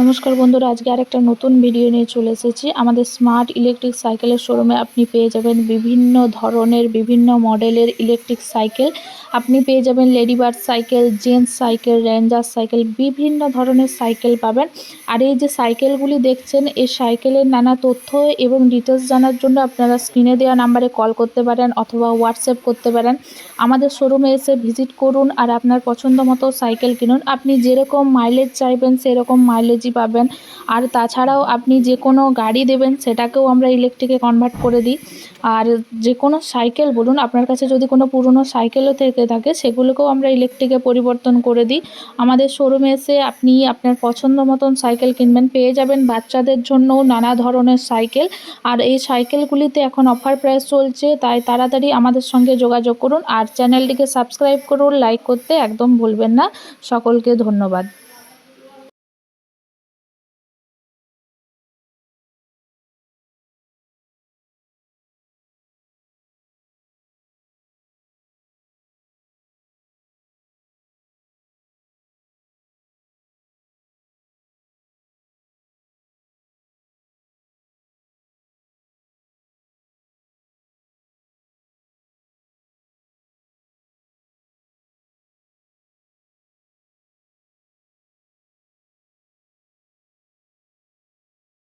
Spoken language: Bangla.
নমস্কার বন্ধুরা, আজকে আরেকটা নতুন ভিডিও নিয়ে চলে এসেছি। আমাদের স্মার্ট ইলেকট্রিক সাইকেলের শোরুমে আপনি পেয়ে যাবেন বিভিন্ন ধরনের, বিভিন্ন মডেলের ইলেকট্রিক সাইকেল আপনি পেয়ে যাবেন ladybird cycle gents cycle ranger cycle বিভিন্ন ধরনের সাইকেল পাবেন। আর এই যে সাইকেলগুলি দেখছেন, এই সাইকেলের নানা তথ্য এবং ডিটেলস জানার জন্য আপনারা স্ক্রিনে দেওয়া নাম্বারে কল করতে পারেন অথবা হোয়াটসঅ্যাপ করতে পারেন। আমাদের শোরুমে এসে ভিজিট করুন আর আপনার পছন্দ মতো সাইকেল কিনুন। আপনি যেরকম মাইলেজ চাইবেন, সেরকম মাইলেজই পাবেন। আর তাছাড়াও আপনি যে কোনো গাড়ি দেবেন, সেটাকেও আমরা ইলেকট্রিকে কনভার্ট করে দিই। আর যে কোনো সাইকেল বলুন, আপনার কাছে যদি কোনো পুরনো সাইকেলও থেকে থাকে, সেগুলোকেও আমরা ইলেকট্রিকে পরিবর্তন করে দিই। আমাদের শোরুমে এসে আপনি আপনার পছন্দ মতন সাইকেল কিনবেন। পেয়ে যাবেন বাচ্চাদের জন্যও নানা ধরনের সাইকেল আর এই সাইকেলগুলিতে এখন অফার প্রাইস চলছে, তাই তাড়াতাড়ি আমাদের সঙ্গে যোগাযোগ করুন। আর চ্যানেলটিকে সাবস্ক্রাইব করুন লাইক করতে একদম ভুলবেন না। সকলকে ধন্যবাদ।